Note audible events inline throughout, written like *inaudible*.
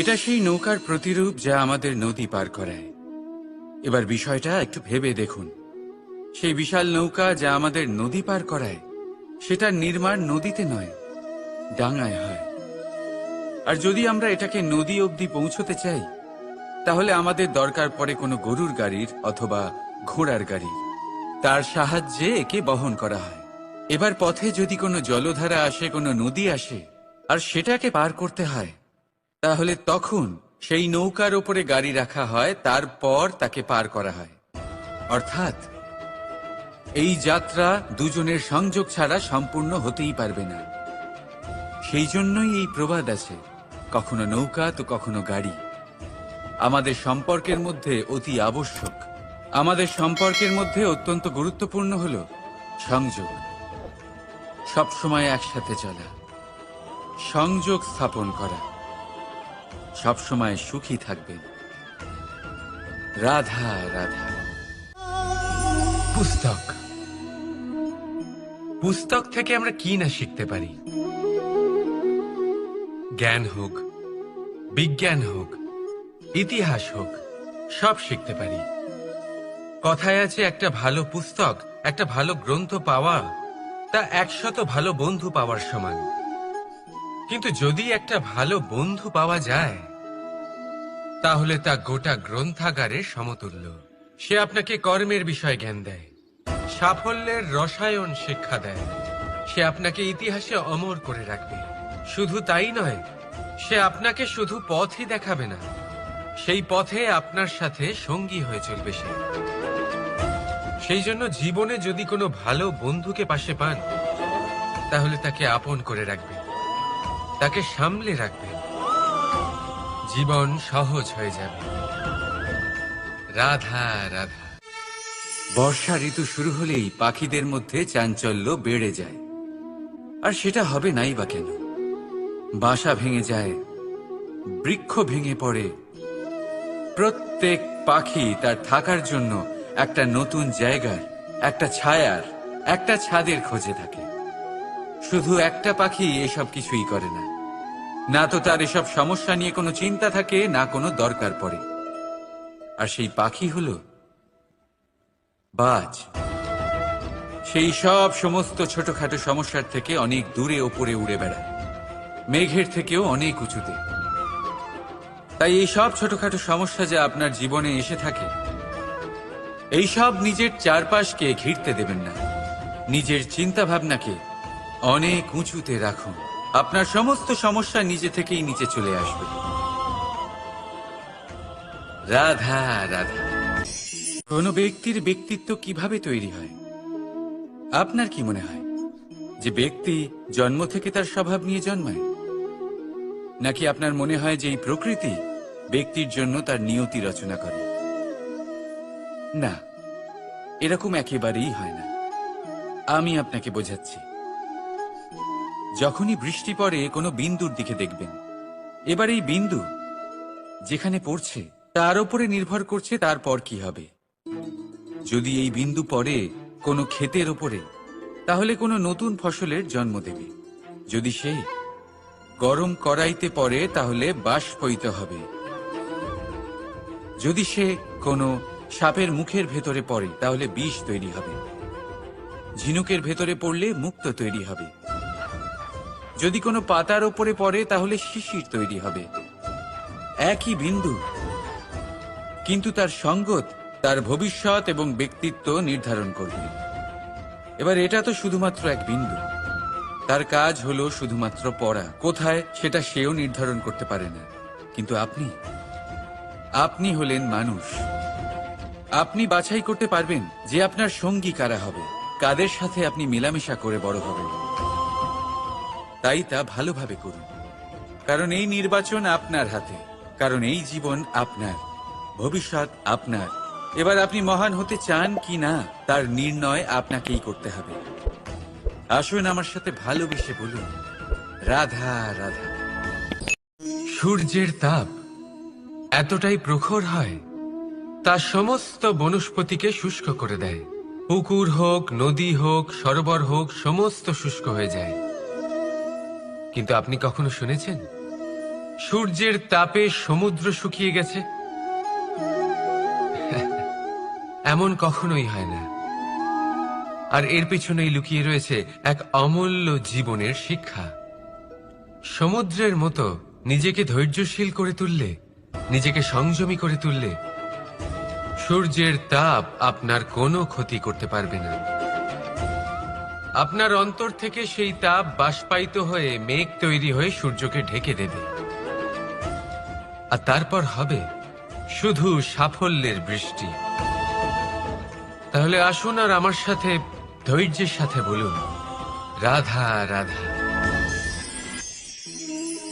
এটা সেই নৌকার প্রতিরূপ যা আমাদের নদী পার করায় এবার বিষয়টা একটু ভেবে দেখুন। সেই বিশাল নৌকা যা আমাদের নদী পার করায়, সেটার নির্মাণ নদীতে নয়, ডাঙায় হয়। আর যদি আমরা এটাকে নদী অবধি পৌঁছতে চাই, তাহলে আমাদের দরকার পড়ে কোনো গরুর গাড়ির অথবা ঘোড়ার গাড়ির তার সাহায্যে একে বহন করা হয়। এবার পথে যদি কোনো জলধারা আসে, কোনো নদী আসে, আর সেটাকে পার করতে হয় তাহলে তখন সেই নৌকার ওপরে গাড়ি রাখা হয়, তারপর তাকে পার করা হয়। অর্থাৎ, এই যাত্রা দুজনের সংযোগ ছাড়া সম্পূর্ণ হতেই পারবে না। সেই জন্যই এই প্রবাদ আছে, কখনো নৌকা তো কখনো গাড়ি। আমাদের সম্পর্কের মধ্যে অতি আবশ্যক। আমাদের সম্পর্কের মধ্যে অত্যন্ত গুরুত্বপূর্ণ হল সংযোগ। সবসময় একসাথে চলা। সংযোগ স্থাপন করা। সবসময় সুখী থাকবেন রাধা রাধা। পুস্তক। পুস্তক থেকে আমরা কি না শিখতে পারি? জ্ঞান হোক, বিজ্ঞান হোক, ইতিহাস হোক, সব শিখতে পারি। কথায় আছে, একটা ভালো পুস্তক, একটা ভালো গ্রন্থ পাওয়া, তা একশত ভালো বন্ধু পাওয়ার সমান। কিন্তু যদি একটা ভালো বন্ধু পাওয়া যায়, তাহলে তা গোটা গ্রন্থাগারের সমতুল্য। সে আপনাকে কর্মের বিষয় জ্ঞান দেয়, সাফল্যের রসায়ন শিক্ষা দেয়। সে আপনাকে ইতিহাসে অমর করে রাখবে। শুধু তাই নয়, সে আপনাকে শুধু পথই দেখাবে না, সেই পথে আপনার সাথে সঙ্গী হয়ে চলবে সে। সেই জন্য জীবনে যদি কোনো ভালো বন্ধুকে পাশে পান, তাহলে তাকে আপন করে রাখবেন তাকে সামলে রাখবেন। জীবন সহজ হয়ে যাবে। রাধা রাধা। বর্ষা ঋতু শুরু হলেই পাখিদের মধ্যে চাঞ্চল্য বেড়ে যায়। আর সেটা হবে নাই বা কেন? বাসা ভেঙে যায়, বৃক্ষ ভেঙে পড়ে। প্রত্যেক পাখি তার থাকার জন্য একটা নতুন জায়গার, একটা ছায়ার, একটা ছাদের খোঁজে থাকে। শুধু একটা পাখি এসব কিছুই করে না। না তো তার এসব সমস্যা নিয়ে কোনো চিন্তা থাকে, না কোনো দরকার পড়ে। আর সেই পাখি হলো বাজ। সেই সব সমস্ত ছোটখাটো সমস্যার থেকে অনেক দূরে, ওপরে উড়ে বেড়ায়। মেঘের থেকেও অনেক উঁচুতে। তাই এই সব ছোটখাটো সমস্যা যা আপনার জীবনে এসে থাকে, এই সব নিজের চারপাশকে ঘিরতে দেবেন না। নিজের চিন্তা ভাবনাকে অনেক উঁচুতে রাখুন। আপনার সমস্ত সমস্যা নিজে থেকেই নিচে চলে আসবে। রাধা রাধা। কোন ব্যক্তির ব্যক্তিত্ব কীভাবে তৈরি হয়? আপনার কি মনে হয়? যে ব্যক্তি জন্ম থেকে তার স্বভাব নিয়ে জন্মায়? নাকি আপনার মনে হয় যে এই প্রকৃতি ব্যক্তির জন্য তার নিয়তি রচনা করে? না, এরকম একেবারেই হয় না। আমি আপনাকে বোঝাচ্ছি। যখনই বৃষ্টি পড়ে, কোনো বিন্দুর দিকে দেখবেন। এবার এই বিন্দু যেখানে পড়ছে, তার উপরে নির্ভর করছে তারপর কি হবে। যদি এই বিন্দু পড়ে কোনো ক্ষেতের ওপরে তাহলে কোনো নতুন ফসলের জন্ম দেবে। যদি সে গরম কড়াইতে পড়ে, তাহলে বাষ্পইত হবে। যদি সে কোনো সাপের মুখের ভেতরে পড়ে, তাহলে বিষ তৈরি হবে। ঝিনুকের ভেতরে পড়লে মুক্ত তৈরি হবে। যদি কোনো পাতার ওপরে পড়ে, তাহলে শিশির তৈরি হবে। একই বিন্দু। কিন্তু তার সঙ্গত তার ভবিষ্যৎ এবং ব্যক্তিত্ব নির্ধারণ করবে। এবার এটা তো শুধুমাত্র এক বিন্দু। তার কাজ হলো শুধুমাত্র পড়া। কোথায়, সেটা সেও নির্ধারণ করতে পারে না। কিন্তু আপনি? আপনি হলেন মানুষ। আপনি বাছাই করতে পারবেন যে আপনার সঙ্গী কারা হবে। কাদের সাথে আপনি মেলামেশা করে বড় হবেন? তাই তা ভালোভাবে করুন। কারণ এই নির্বাচন আপনার হাতে, কারণ এই জীবন আপনার, ভবিষ্যৎ আপনার। এবার আপনি মহান হতে চান কি না, তার নির্ণয় আপনাকেই করতে হবে। আসুন আমার সাথে ভালোবেসে বলুন, রাধা রাধা। সূর্যের তাপ এতটাই প্রখর হয়, তা সমস্ত বনস্পতিকে শুষ্ক করে দেয়। পুকুর হোক, নদী হোক, সরোবর হোক, সমস্ত শুষ্ক হয়ে যায়। কিন্তু আপনি কখনো শুনেছেন? সূর্যের তাপে সমুদ্র শুকিয়ে গেছে? *laughs* এমন কখনোই হয় না। আর এর পিছনেই লুকিয়ে রয়েছে এক অমূল্য জীবনের শিক্ষা। সমুদ্রের মতো নিজেকে ধৈর্যশীল করে তুললে, নিজেকে সংযমী করে তুললে, সূর্যের তাপ আপনার কোনো ক্ষতি করতে পারবে না। আপনার অন্তর থেকে সেই তাপ বাষ্পায়িত হয়ে মেঘ তৈরি হয়ে সূর্যকে ঢেকে দেবে। আর তারপর হবে শুধু সাফল্যের বৃষ্টি। তাহলে আসুন আর আমার সাথে ধৈর্যের সাথে বলুন, রাধা রাধা।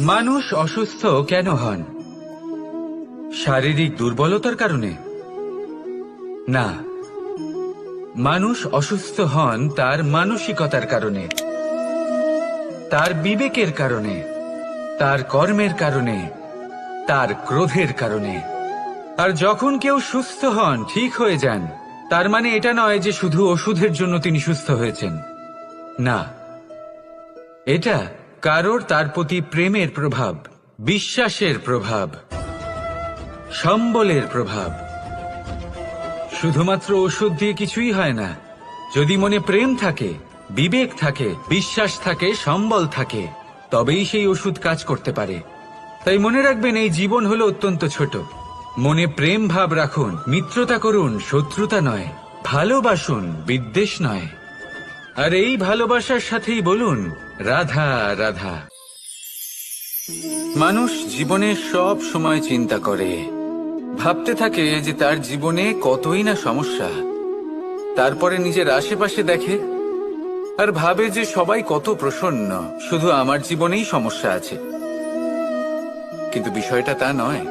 মানুষ অসুস্থ কেন হন? শারীরিক দুর্বলতার কারণে? না মানুষ অসুস্থ হন তার মানসিকতার কারণে, তার বিবেকের কারণে, তার কর্মের কারণে, তার ক্রোধের কারণে। আর যখন কেউ সুস্থ হন, ঠিক হয়ে যান, তার মানে এটা নয় যে শুধু ওষুধের জন্য তিনি সুস্থ হয়েছেন। না। এটা কারোর তার প্রতি প্রেমের প্রভাব, বিশ্বাসের প্রভাব, সম্বলের প্রভাব। শুধুমাত্র ওষুধ দিয়ে কিছুই হয় না। যদি মনে প্রেম থাকে, বিবেক থাকে, বিশ্বাস থাকে, সম্বল থাকে, তবেই সেই ওষুধ কাজ করতে পারে। তাই মনে রাখবেন, এই জীবন হলো অত্যন্ত ছোট। মনে প্রেম ভাব রাখুন, মিত্রতা করুন, শত্রুতা নয়, ভালোবাসুন, বিদ্বেষ নয়। আর এই ভালোবাসার সাথেই বলুন, রাধা রাধা। মানুষ জীবনে সব সময় চিন্তা করে ভাবতে থাকে যে তার জীবনে কতই না সমস্যা। তারপরে নিজের আশেপাশে দেখে আর ভাবে যে সবাই কত প্রসন্ন, শুধু আমার জীবনেই সমস্যা আছে। কিন্তু বিষয়টা তা নয়।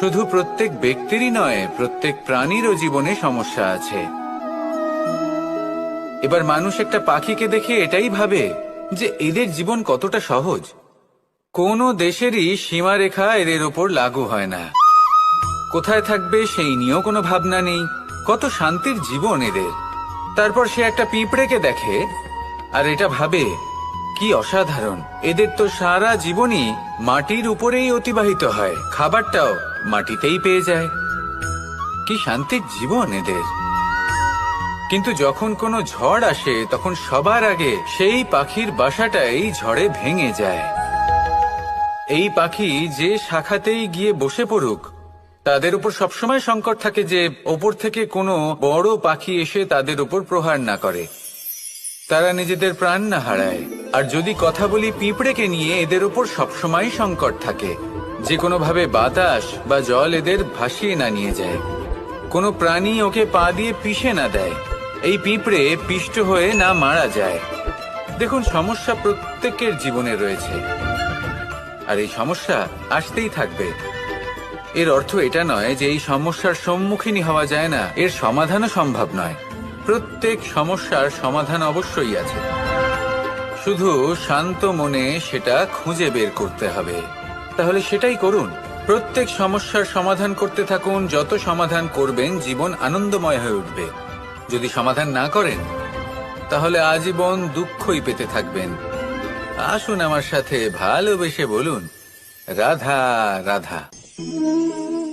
শুধু প্রত্যেক ব্যক্তিরই নয়, প্রত্যেক প্রাণীরও জীবনে সমস্যা আছে। এবার মানুষ একটা পাখিকে দেখে এটাই ভাবে যে এদের জীবন কতটা সহজ। কোনো দেশেরই সীমারেখা এদের ওপর লাগু হয় না। কোথায় থাকবে সেই নিয়েও কোনো ভাবনা নেই। কত শান্তির জীবন এদের। তারপর সে একটা পিঁপড়েকে দেখে, আর এটা ভাবে, কি অসাধারণ। এদের তো সারা জীবনই মাটির উপরেই অতিবাহিত হয়, খাবারটাও মাটিতেই পেয়ে যায়। কি শান্তির জীবন এদের। কিন্তু যখন কোনো ঝড় আসে, তখন সবার আগে সেই পাখির বাসাটাই ঝড়ে ভেঙে যায়। এই পাখি যে শাখাতেই গিয়ে বসে পড়ুক তাদের উপর সবসময় সংকট থাকে যে ওপর থেকে কোনো বড় পাখি এসে তাদের উপর প্রহার না করে। তারা নিজেদের প্রাণ না হারায়। আর যদি কথা বলি পিঁপড়েকে নিয়ে, এদের উপর সবসময় সংকট থাকে। যে কোনোভাবে বাতাস বা জল এদের ভাসিয়ে না নিয়ে যায়। কোনো প্রাণী ওকে পা দিয়ে পিষে না দেয়। এই পিঁপড়ে পিষ্ট হয়ে না মারা যায়। দেখুন, সমস্যা প্রত্যেকের জীবনে রয়েছে। আর এই সমস্যা আসতেই থাকবে। এর অর্থ এটা নয় যে এই সমস্যার সম্মুখীনই হওয়া যায় না। এর সমাধানও সম্ভব নয়। প্রত্যেক সমস্যার সমাধান অবশ্যই আছে। শুধু শান্ত মনে সেটা খুঁজে বের করতে হবে। তাহলে সেটাই করুন। প্রত্যেক সমস্যার সমাধান করতে থাকুন। যত সমাধান করবেন, জীবন আনন্দময় হয়ে উঠবে। যদি সমাধান না করেন, তাহলে আজীবন দুঃখই পেতে থাকবেন। আসুন আমার সাথে ভালোবেসে বলুন, রাধা রাধা।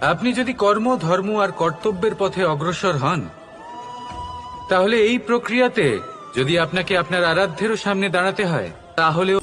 আপনি যদি কর্ম, ধর্ম আর কর্তব্যের পথে অগ্রসর হন, তাহলে এই প্রক্রিয়াতে যদি আপনাকে আপনার আরাধ্যেরও সামনে দাঁড়াতে হয়, তাহলেও